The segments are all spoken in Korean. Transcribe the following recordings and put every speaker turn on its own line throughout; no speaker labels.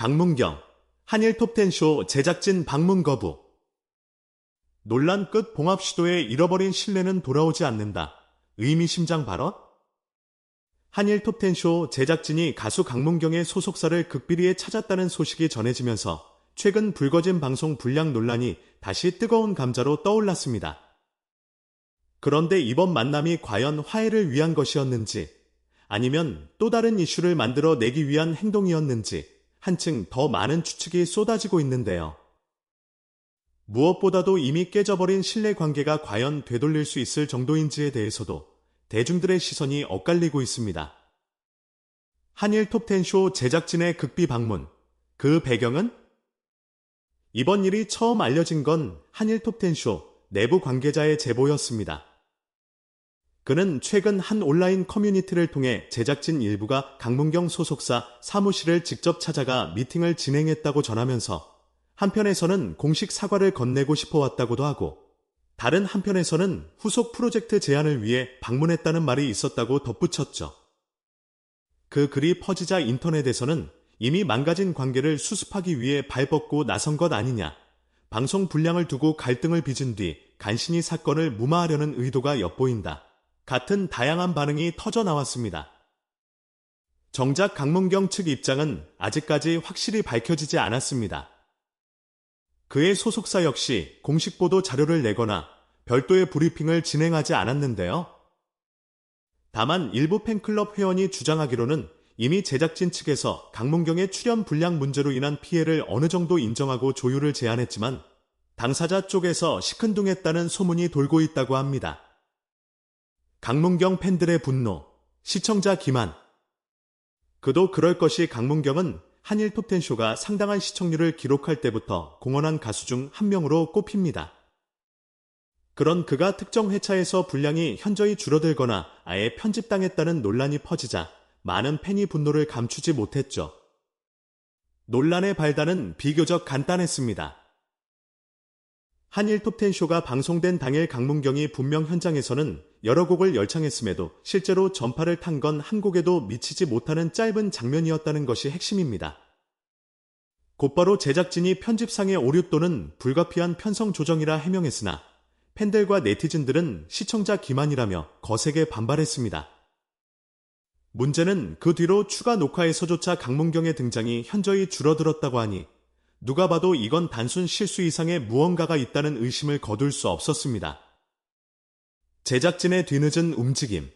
강문경, 한일 톱텐쇼 제작진 방문 거부. 논란 끝 봉합 시도에 잃어버린 신뢰는 돌아오지 않는다. 의미심장 발언? 한일 톱텐쇼 제작진이 가수 강문경의 소속사를 극비리에 찾았다는 소식이 전해지면서 최근 불거진 방송 불량 논란이 다시 뜨거운 감자로 떠올랐습니다. 그런데 이번 만남이 과연 화해를 위한 것이었는지, 아니면 또 다른 이슈를 만들어 내기 위한 행동이었는지 한층 더 많은 추측이 쏟아지고 있는데요. 무엇보다도 이미 깨져버린 신뢰 관계가 과연 되돌릴 수 있을 정도인지에 대해서도 대중들의 시선이 엇갈리고 있습니다. 한일 톱텐쇼 제작진의 극비 방문. 그 배경은? 이번 일이 처음 알려진 건 한일 톱텐쇼 내부 관계자의 제보였습니다. 그는 최근 한 온라인 커뮤니티를 통해 제작진 일부가 강문경 소속사 사무실을 직접 찾아가 미팅을 진행했다고 전하면서 한편에서는 공식 사과를 건네고 싶어 왔다고도 하고 다른 한편에서는 후속 프로젝트 제안을 위해 방문했다는 말이 있었다고 덧붙였죠. 그 글이 퍼지자 인터넷에서는 이미 망가진 관계를 수습하기 위해 발벗고 나선 것 아니냐, 방송 분량을 두고 갈등을 빚은 뒤 간신히 사건을 무마하려는 의도가 엿보인다. 같은 다양한 반응이 터져 나왔습니다. 정작 강문경 측 입장은 아직까지 확실히 밝혀지지 않았습니다. 그의 소속사 역시 공식 보도 자료를 내거나 별도의 브리핑을 진행하지 않았는데요. 다만 일부 팬클럽 회원이 주장하기로는 이미 제작진 측에서 강문경의 출연 불량 문제로 인한 피해를 어느 정도 인정하고 조율을 제안했지만 당사자 쪽에서 시큰둥했다는 소문이 돌고 있다고 합니다. 강문경 팬들의 분노, 시청자 기만. 그도 그럴 것이 강문경은 한일 톱텐쇼가 상당한 시청률을 기록할 때부터 공헌한 가수 중 한 명으로 꼽힙니다. 그런 그가 특정 회차에서 분량이 현저히 줄어들거나 아예 편집당했다는 논란이 퍼지자 많은 팬이 분노를 감추지 못했죠. 논란의 발단은 비교적 간단했습니다. 한일 톱텐쇼가 방송된 당일 강문경이 분명 현장에서는 여러 곡을 열창했음에도 실제로 전파를 탄 건 한 곡에도 미치지 못하는 짧은 장면이었다는 것이 핵심입니다. 곧바로 제작진이 편집상의 오류 또는 불가피한 편성 조정이라 해명했으나 팬들과 네티즌들은 시청자 기만이라며 거세게 반발했습니다. 문제는 그 뒤로 추가 녹화에서조차 강문경의 등장이 현저히 줄어들었다고 하니 누가 봐도 이건 단순 실수 이상의 무언가가 있다는 의심을 거둘 수 없었습니다. 제작진의 뒤늦은 움직임.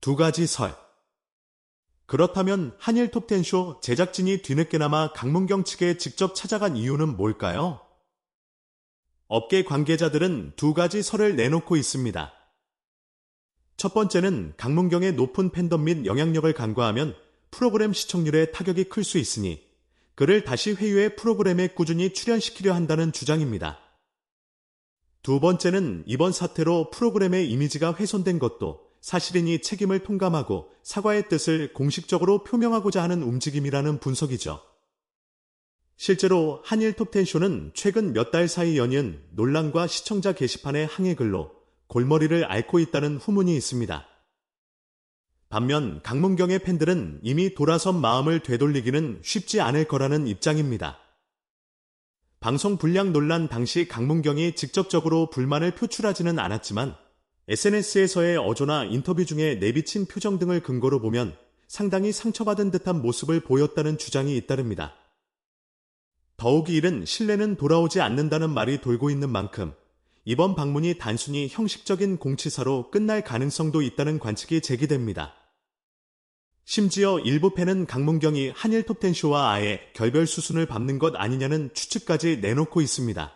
두 가지 설. 그렇다면 한일 톱텐쇼 제작진이 뒤늦게나마 강문경 측에 직접 찾아간 이유는 뭘까요? 업계 관계자들은 두 가지 설을 내놓고 있습니다. 첫 번째는 강문경의 높은 팬덤 및 영향력을 간과하면 프로그램 시청률에 타격이 클 수 있으니 그를 다시 회유해 프로그램에 꾸준히 출연시키려 한다는 주장입니다. 두 번째는 이번 사태로 프로그램의 이미지가 훼손된 것도 사실이니 책임을 통감하고 사과의 뜻을 공식적으로 표명하고자 하는 움직임이라는 분석이죠. 실제로 한일 톱텐쇼는 최근 몇 달 사이 연이은 논란과 시청자 게시판의 항해 글로 골머리를 앓고 있다는 후문이 있습니다. 반면 강문경의 팬들은 이미 돌아선 마음을 되돌리기는 쉽지 않을 거라는 입장입니다. 방송 불량 논란 당시 강문경이 직접적으로 불만을 표출하지는 않았지만 SNS에서의 어조나 인터뷰 중에 내비친 표정 등을 근거로 보면 상당히 상처받은 듯한 모습을 보였다는 주장이 잇따릅니다. 더욱이 이른 신뢰는 돌아오지 않는다는 말이 돌고 있는 만큼 이번 방문이 단순히 형식적인 공치사로 끝날 가능성도 있다는 관측이 제기됩니다. 심지어 일부 팬은 강문경이 한일 톱텐쇼와 아예 결별 수순을 밟는 것 아니냐는 추측까지 내놓고 있습니다.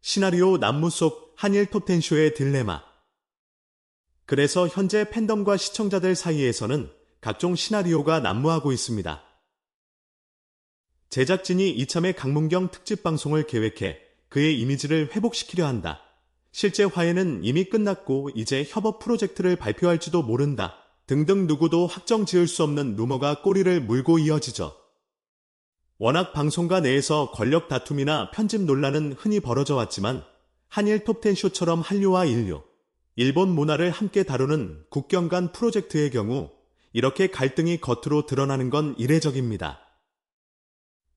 시나리오 난무 속 한일 톱텐쇼의 딜레마. 그래서 현재 팬덤과 시청자들 사이에서는 각종 시나리오가 난무하고 있습니다. 제작진이 이참에 강문경 특집 방송을 계획해 그의 이미지를 회복시키려 한다. 실제 화해는 이미 끝났고 이제 협업 프로젝트를 발표할지도 모른다. 등등 누구도 확정 지을 수 없는 루머가 꼬리를 물고 이어지죠. 워낙 방송가 내에서 권력 다툼이나 편집 논란은 흔히 벌어져 왔지만 한일 톱텐 쇼처럼 한류와 인류, 일본 문화를 함께 다루는 국경 간 프로젝트의 경우 이렇게 갈등이 겉으로 드러나는 건 이례적입니다.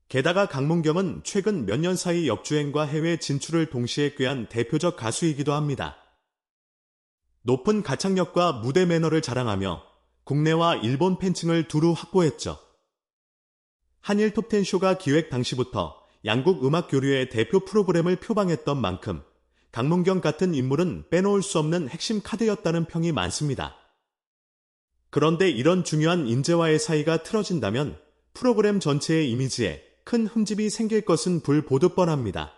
게다가 강문경은 최근 몇 년 사이 역주행과 해외 진출을 동시에 꾀한 대표적 가수이기도 합니다. 높은 가창력과 무대 매너를 자랑하며 국내와 일본 팬층을 두루 확보했죠. 한일 톱텐 쇼가 기획 당시부터 양국 음악 교류의 대표 프로그램을 표방했던 만큼 강문경 같은 인물은 빼놓을 수 없는 핵심 카드였다는 평이 많습니다. 그런데 이런 중요한 인재와의 사이가 틀어진다면 프로그램 전체의 이미지에 큰 흠집이 생길 것은 불보듯 뻔합니다.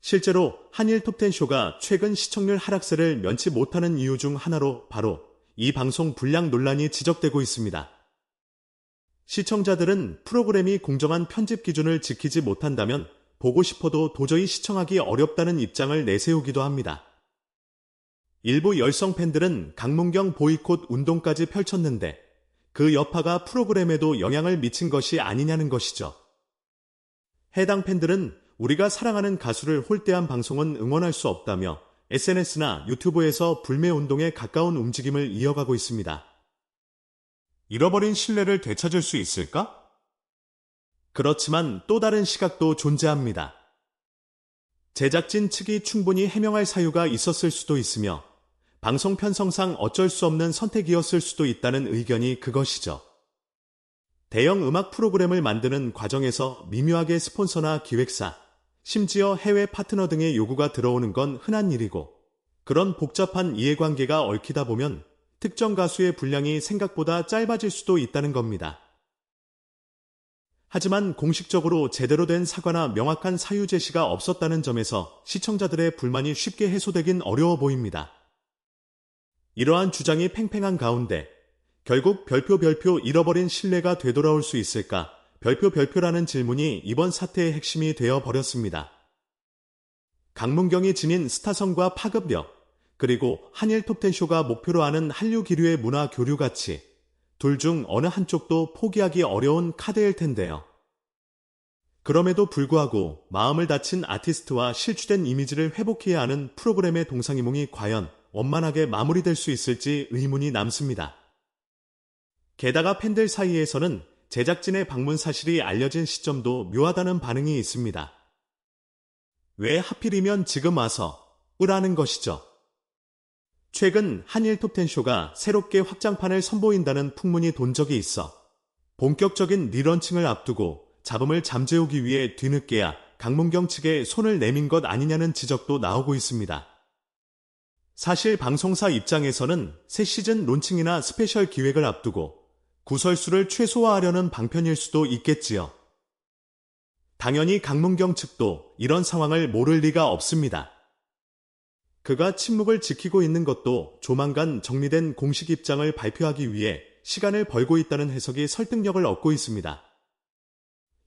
실제로 한일 톱텐 쇼가 최근 시청률 하락세를 면치 못하는 이유 중 하나로 바로 이 방송 불량 논란이 지적되고 있습니다. 시청자들은 프로그램이 공정한 편집 기준을 지키지 못한다면 보고 싶어도 도저히 시청하기 어렵다는 입장을 내세우기도 합니다. 일부 열성 팬들은 강문경 보이콧 운동까지 펼쳤는데 그 여파가 프로그램에도 영향을 미친 것이 아니냐는 것이죠. 해당 팬들은 우리가 사랑하는 가수를 홀대한 방송은 응원할 수 없다며 SNS나 유튜브에서 불매운동에 가까운 움직임을 이어가고 있습니다. 잃어버린 신뢰를 되찾을 수 있을까? 그렇지만 또 다른 시각도 존재합니다. 제작진 측이 충분히 해명할 사유가 있었을 수도 있으며 방송 편성상 어쩔 수 없는 선택이었을 수도 있다는 의견이 그것이죠. 대형 음악 프로그램을 만드는 과정에서 미묘하게 스폰서나 기획사, 심지어 해외 파트너 등의 요구가 들어오는 건 흔한 일이고, 그런 복잡한 이해관계가 얽히다 보면 특정 가수의 분량이 생각보다 짧아질 수도 있다는 겁니다. 하지만 공식적으로 제대로 된 사과나 명확한 사유 제시가 없었다는 점에서 시청자들의 불만이 쉽게 해소되긴 어려워 보입니다. 이러한 주장이 팽팽한 가운데 결국 별표 별표 잃어버린 신뢰가 되돌아올 수 있을까? 별표 별표라는 질문이 이번 사태의 핵심이 되어 버렸습니다. 강문경이 지닌 스타성과 파급력, 그리고 한일 톱텐쇼가 목표로 하는 한류 기류의 문화 교류 가치, 둘 중 어느 한쪽도 포기하기 어려운 카드일 텐데요. 그럼에도 불구하고 마음을 다친 아티스트와 실추된 이미지를 회복해야 하는 프로그램의 동상이몽이 과연 원만하게 마무리될 수 있을지 의문이 남습니다. 게다가 팬들 사이에서는 제작진의 방문 사실이 알려진 시점도 묘하다는 반응이 있습니다. 왜 하필이면 지금 와서 으라는 것이죠. 최근 한일 톱텐쇼가 새롭게 확장판을 선보인다는 풍문이 돈 적이 있어 본격적인 리런칭을 앞두고 잡음을 잠재우기 위해 뒤늦게야 강문경 측에 손을 내민 것 아니냐는 지적도 나오고 있습니다. 사실 방송사 입장에서는 새 시즌 론칭이나 스페셜 기획을 앞두고 구설수를 최소화하려는 방편일 수도 있겠지요. 당연히 강문경 측도 이런 상황을 모를 리가 없습니다. 그가 침묵을 지키고 있는 것도 조만간 정리된 공식 입장을 발표하기 위해 시간을 벌고 있다는 해석이 설득력을 얻고 있습니다.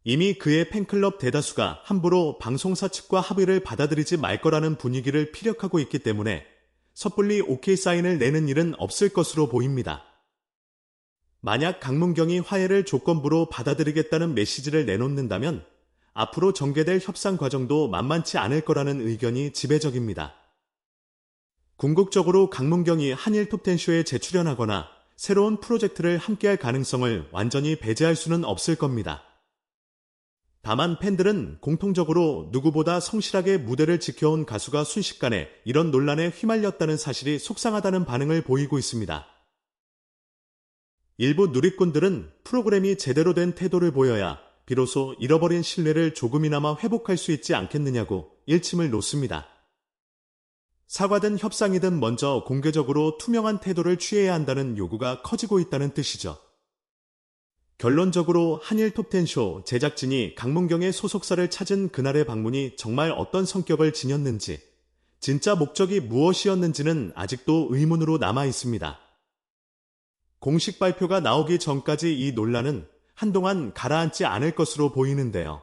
이미 그의 팬클럽 대다수가 함부로 방송사 측과 합의를 받아들이지 말 거라는 분위기를 피력하고 있기 때문에 섣불리 오케이 사인을 내는 일은 없을 것으로 보입니다. 만약 강문경이 화해를 조건부로 받아들이겠다는 메시지를 내놓는다면 앞으로 전개될 협상 과정도 만만치 않을 거라는 의견이 지배적입니다. 궁극적으로 강문경이 한일 톱텐쇼에 재출연하거나 새로운 프로젝트를 함께할 가능성을 완전히 배제할 수는 없을 겁니다. 다만 팬들은 공통적으로 누구보다 성실하게 무대를 지켜온 가수가 순식간에 이런 논란에 휘말렸다는 사실이 속상하다는 반응을 보이고 있습니다. 일부 누리꾼들은 프로그램이 제대로 된 태도를 보여야 비로소 잃어버린 신뢰를 조금이나마 회복할 수 있지 않겠느냐고 일침을 놓습니다. 사과든 협상이든 먼저 공개적으로 투명한 태도를 취해야 한다는 요구가 커지고 있다는 뜻이죠. 결론적으로 한일 톱텐쇼 제작진이 강문경의 소속사를 찾은 그날의 방문이 정말 어떤 성격을 지녔는지, 진짜 목적이 무엇이었는지는 아직도 의문으로 남아 있습니다. 공식 발표가 나오기 전까지 이 논란은 한동안 가라앉지 않을 것으로 보이는데요.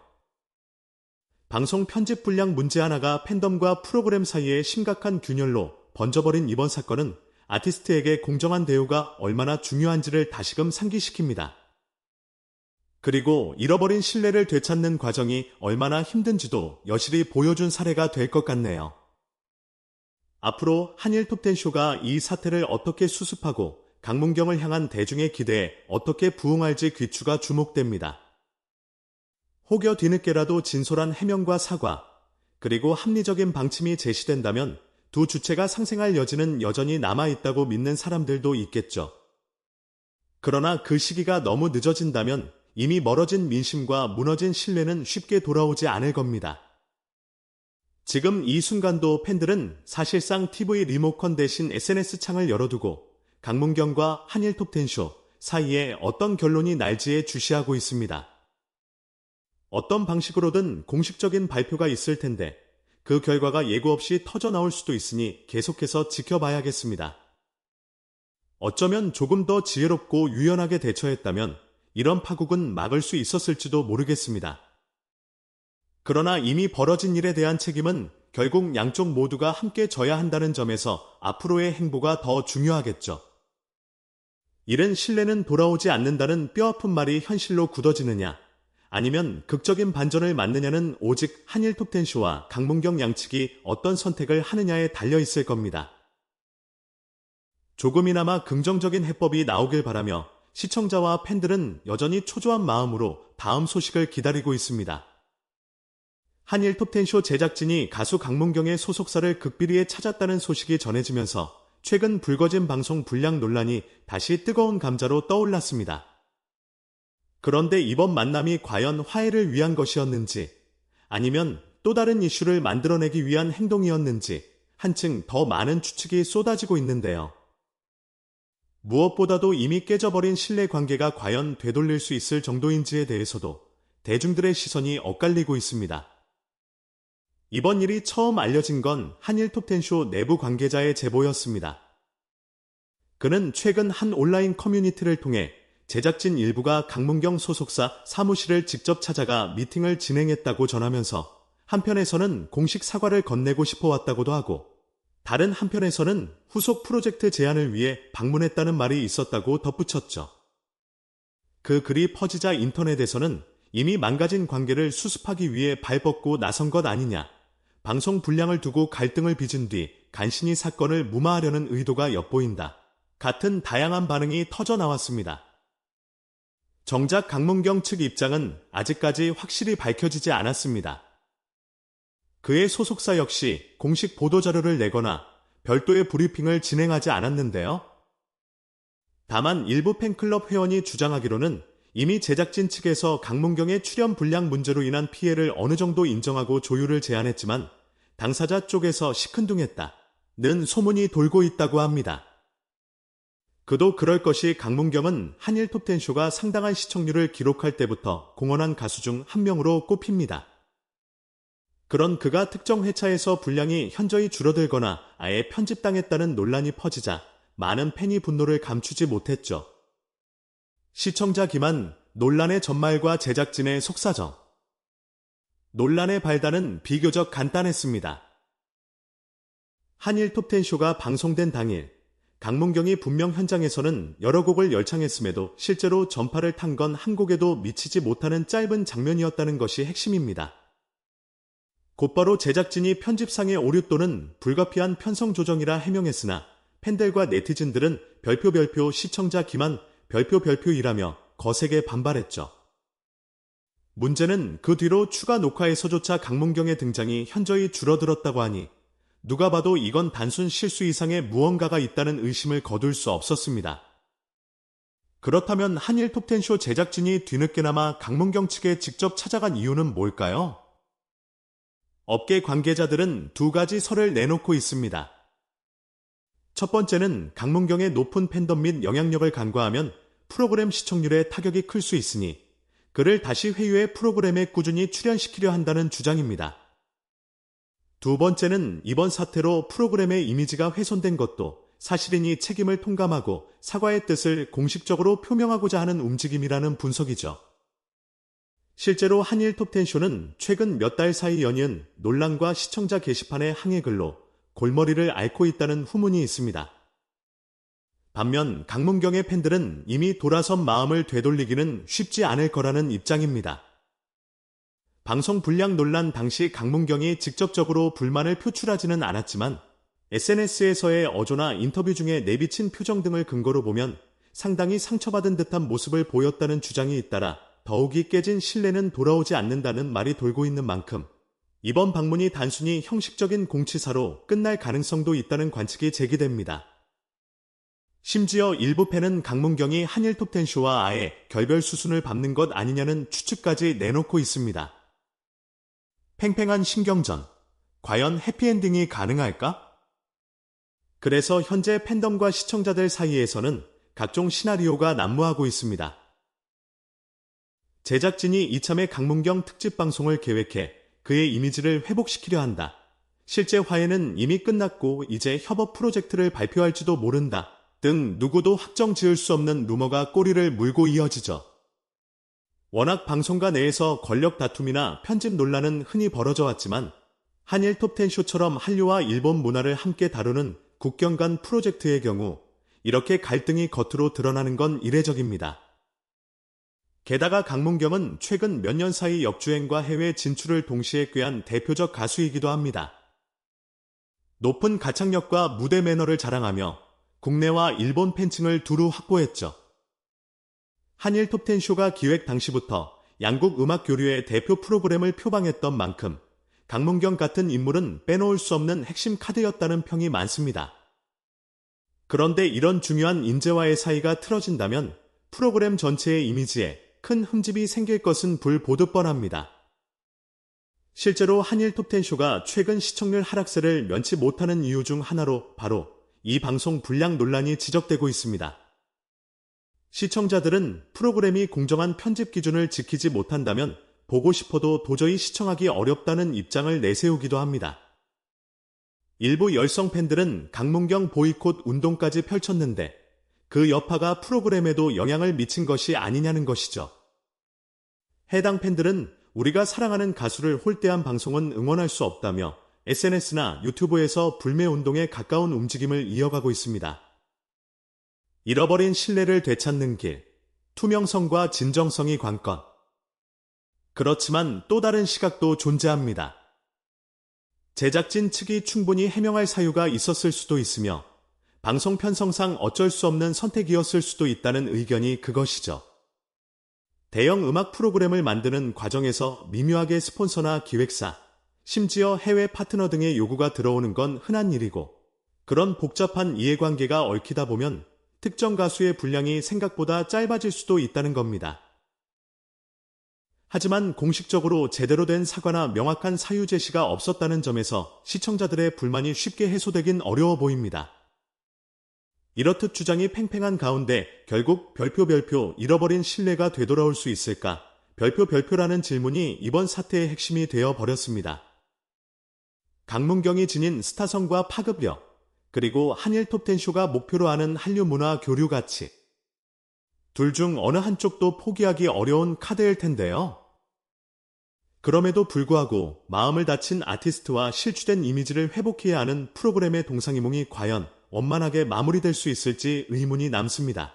방송 편집 불량 문제 하나가 팬덤과 프로그램 사이의 심각한 균열로 번져버린 이번 사건은 아티스트에게 공정한 대우가 얼마나 중요한지를 다시금 상기시킵니다. 그리고 잃어버린 신뢰를 되찾는 과정이 얼마나 힘든지도 여실히 보여준 사례가 될 것 같네요. 앞으로 한일 톱텐쇼가 이 사태를 어떻게 수습하고 강문경을 향한 대중의 기대에 어떻게 부응할지 귀추가 주목됩니다. 혹여 뒤늦게라도 진솔한 해명과 사과, 그리고 합리적인 방침이 제시된다면 두 주체가 상생할 여지는 여전히 남아있다고 믿는 사람들도 있겠죠. 그러나 그 시기가 너무 늦어진다면 이미 멀어진 민심과 무너진 신뢰는 쉽게 돌아오지 않을 겁니다. 지금 이 순간도 팬들은 사실상 TV 리모컨 대신 SNS 창을 열어두고 강문경과 한일 톱 텐쇼 사이에 어떤 결론이 날지에 주시하고 있습니다. 어떤 방식으로든 공식적인 발표가 있을 텐데 그 결과가 예고 없이 터져 나올 수도 있으니 계속해서 지켜봐야겠습니다. 어쩌면 조금 더 지혜롭고 유연하게 대처했다면 이런 파국은 막을 수 있었을지도 모르겠습니다. 그러나 이미 벌어진 일에 대한 책임은 결국 양쪽 모두가 함께 져야 한다는 점에서 앞으로의 행보가 더 중요하겠죠. 이른 신뢰는 돌아오지 않는다는 뼈아픈 말이 현실로 굳어지느냐, 아니면 극적인 반전을 맞느냐는 오직 한일 톱텐쇼와 강문경 양측이 어떤 선택을 하느냐에 달려 있을 겁니다. 조금이나마 긍정적인 해법이 나오길 바라며 시청자와 팬들은 여전히 초조한 마음으로 다음 소식을 기다리고 있습니다. 한일 톱텐쇼 제작진이 가수 강문경의 소속사를 극비리에 찾았다는 소식이 전해지면서 최근 불거진 방송 불량 논란이 다시 뜨거운 감자로 떠올랐습니다. 그런데 이번 만남이 과연 화해를 위한 것이었는지 아니면 또 다른 이슈를 만들어내기 위한 행동이었는지 한층 더 많은 추측이 쏟아지고 있는데요. 무엇보다도 이미 깨져버린 신뢰 관계가 과연 되돌릴 수 있을 정도인지에 대해서도 대중들의 시선이 엇갈리고 있습니다. 이번 일이 처음 알려진 건 한일 톱텐쇼 내부 관계자의 제보였습니다. 그는 최근 한 온라인 커뮤니티를 통해 제작진 일부가 강문경 소속사 사무실을 직접 찾아가 미팅을 진행했다고 전하면서 한편에서는 공식 사과를 건네고 싶어 왔다고도 하고 다른 한편에서는 후속 프로젝트 제안을 위해 방문했다는 말이 있었다고 덧붙였죠. 그 글이 퍼지자 인터넷에서는 이미 망가진 관계를 수습하기 위해 발벗고 나선 것 아니냐, 방송 분량을 두고 갈등을 빚은 뒤 간신히 사건을 무마하려는 의도가 엿보인다. 같은 다양한 반응이 터져 나왔습니다. 정작 강문경 측 입장은 아직까지 확실히 밝혀지지 않았습니다. 그의 소속사 역시 공식 보도자료를 내거나 별도의 브리핑을 진행하지 않았는데요. 다만 일부 팬클럽 회원이 주장하기로는 이미 제작진 측에서 강문경의 출연 불량 문제로 인한 피해를 어느 정도 인정하고 조율을 제안했지만 당사자 쪽에서 시큰둥했다. 는 소문이 돌고 있다고 합니다. 그도 그럴 것이 강문경은 한일 톱텐쇼가 상당한 시청률을 기록할 때부터 공헌한 가수 중 한 명으로 꼽힙니다. 그런 그가 특정 회차에서 분량이 현저히 줄어들거나 아예 편집당했다는 논란이 퍼지자 많은 팬이 분노를 감추지 못했죠. 시청자 기만, 논란의 전말과 제작진의 속사정. 논란의 발단은 비교적 간단했습니다. 한일 톱텐쇼가 방송된 당일, 강문경이 분명 현장에서는 여러 곡을 열창했음에도 실제로 전파를 탄 건 한 곡에도 미치지 못하는 짧은 장면이었다는 것이 핵심입니다. 곧바로 제작진이 편집상의 오류 또는 불가피한 편성 조정이라 해명했으나 팬들과 네티즌들은 별표 별표 시청자 기만 별표 별표이라며 거세게 반발했죠. 문제는 그 뒤로 추가 녹화에서조차 강문경의 등장이 현저히 줄어들었다고 하니 누가 봐도 이건 단순 실수 이상의 무언가가 있다는 의심을 거둘 수 없었습니다. 그렇다면 한일 톱텐쇼 제작진이 뒤늦게나마 강문경 측에 직접 찾아간 이유는 뭘까요? 업계 관계자들은 두 가지 설을 내놓고 있습니다. 첫 번째는 강문경의 높은 팬덤 및 영향력을 간과하면 프로그램 시청률에 타격이 클 수 있으니 그를 다시 회유해 프로그램에 꾸준히 출연시키려 한다는 주장입니다. 두 번째는 이번 사태로 프로그램의 이미지가 훼손된 것도 사실이니 책임을 통감하고 사과의 뜻을 공식적으로 표명하고자 하는 움직임이라는 분석이죠. 실제로 한일 톱텐쇼는 최근 몇 달 사이 연이은 논란과 시청자 게시판의 항해글로 골머리를 앓고 있다는 후문이 있습니다. 반면 강문경의 팬들은 이미 돌아선 마음을 되돌리기는 쉽지 않을 거라는 입장입니다. 방송 불량 논란 당시 강문경이 직접적으로 불만을 표출하지는 않았지만 SNS에서의 어조나 인터뷰 중에 내비친 표정 등을 근거로 보면 상당히 상처받은 듯한 모습을 보였다는 주장이 잇따라 더욱이 깨진 신뢰는 돌아오지 않는다는 말이 돌고 있는 만큼 이번 방문이 단순히 형식적인 공치사로 끝날 가능성도 있다는 관측이 제기됩니다. 심지어 일부 팬은 강문경이 한일 톱텐쇼와 아예 결별 수순을 밟는 것 아니냐는 추측까지 내놓고 있습니다. 팽팽한 신경전. 과연 해피엔딩이 가능할까? 그래서 현재 팬덤과 시청자들 사이에서는 각종 시나리오가 난무하고 있습니다. 제작진이 이참에 강문경 특집 방송을 계획해 그의 이미지를 회복시키려 한다. 실제 화해는 이미 끝났고 이제 협업 프로젝트를 발표할지도 모른다. 등 누구도 확정 지을 수 없는 루머가 꼬리를 물고 이어지죠. 워낙 방송가 내에서 권력 다툼이나 편집 논란은 흔히 벌어져 왔지만 한일 톱텐 쇼처럼 한류와 일본 문화를 함께 다루는 국경 간 프로젝트의 경우 이렇게 갈등이 겉으로 드러나는 건 이례적입니다. 게다가 강문경은 최근 몇 년 사이 역주행과 해외 진출을 동시에 꾀한 대표적 가수이기도 합니다. 높은 가창력과 무대 매너를 자랑하며 국내와 일본 팬층을 두루 확보했죠. 한일 톱텐 쇼가 기획 당시부터 양국 음악 교류의 대표 프로그램을 표방했던 만큼 강문경 같은 인물은 빼놓을 수 없는 핵심 카드였다는 평이 많습니다. 그런데 이런 중요한 인재와의 사이가 틀어진다면 프로그램 전체의 이미지에 큰 흠집이 생길 것은 불보듯 뻔합니다. 실제로 한일 톱텐쇼가 최근 시청률 하락세를 면치 못하는 이유 중 하나로 바로 이 방송 분량 논란이 지적되고 있습니다. 시청자들은 프로그램이 공정한 편집 기준을 지키지 못한다면 보고 싶어도 도저히 시청하기 어렵다는 입장을 내세우기도 합니다. 일부 열성 팬들은 강문경 보이콧 운동까지 펼쳤는데 그 여파가 프로그램에도 영향을 미친 것이 아니냐는 것이죠. 해당 팬들은 우리가 사랑하는 가수를 홀대한 방송은 응원할 수 없다며 SNS나 유튜브에서 불매 운동에 가까운 움직임을 이어가고 있습니다. 잃어버린 신뢰를 되찾는 길, 투명성과 진정성이 관건. 그렇지만 또 다른 시각도 존재합니다. 제작진 측이 충분히 해명할 사유가 있었을 수도 있으며 방송 편성상 어쩔 수 없는 선택이었을 수도 있다는 의견이 그것이죠. 대형 음악 프로그램을 만드는 과정에서 미묘하게 스폰서나 기획사, 심지어 해외 파트너 등의 요구가 들어오는 건 흔한 일이고 그런 복잡한 이해관계가 얽히다 보면 특정 가수의 분량이 생각보다 짧아질 수도 있다는 겁니다. 하지만 공식적으로 제대로 된 사과나 명확한 사유 제시가 없었다는 점에서 시청자들의 불만이 쉽게 해소되긴 어려워 보입니다. 이렇듯 주장이 팽팽한 가운데 결국 별표 별표 잃어버린 신뢰가 되돌아올 수 있을까? 별표 별표라는 질문이 이번 사태의 핵심이 되어 버렸습니다. 강문경이 지닌 스타성과 파급력, 그리고 한일 톱텐쇼가 목표로 하는 한류 문화 교류 가치. 둘 중 어느 한쪽도 포기하기 어려운 카드일 텐데요. 그럼에도 불구하고 마음을 다친 아티스트와 실추된 이미지를 회복해야 하는 프로그램의 동상이몽이 과연 원만하게 마무리될 수 있을지 의문이 남습니다.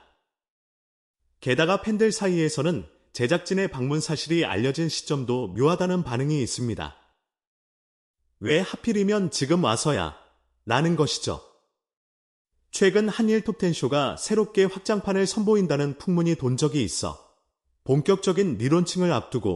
게다가 팬들 사이에서는 제작진의 방문 사실이 알려진 시점도 묘하다는 반응이 있습니다. 왜 하필이면 지금 와서야? 라는 것이죠. 최근 한일 톱텐쇼가 새롭게 확장판을 선보인다는 풍문이 돈 적이 있어 본격적인理論층을 앞두고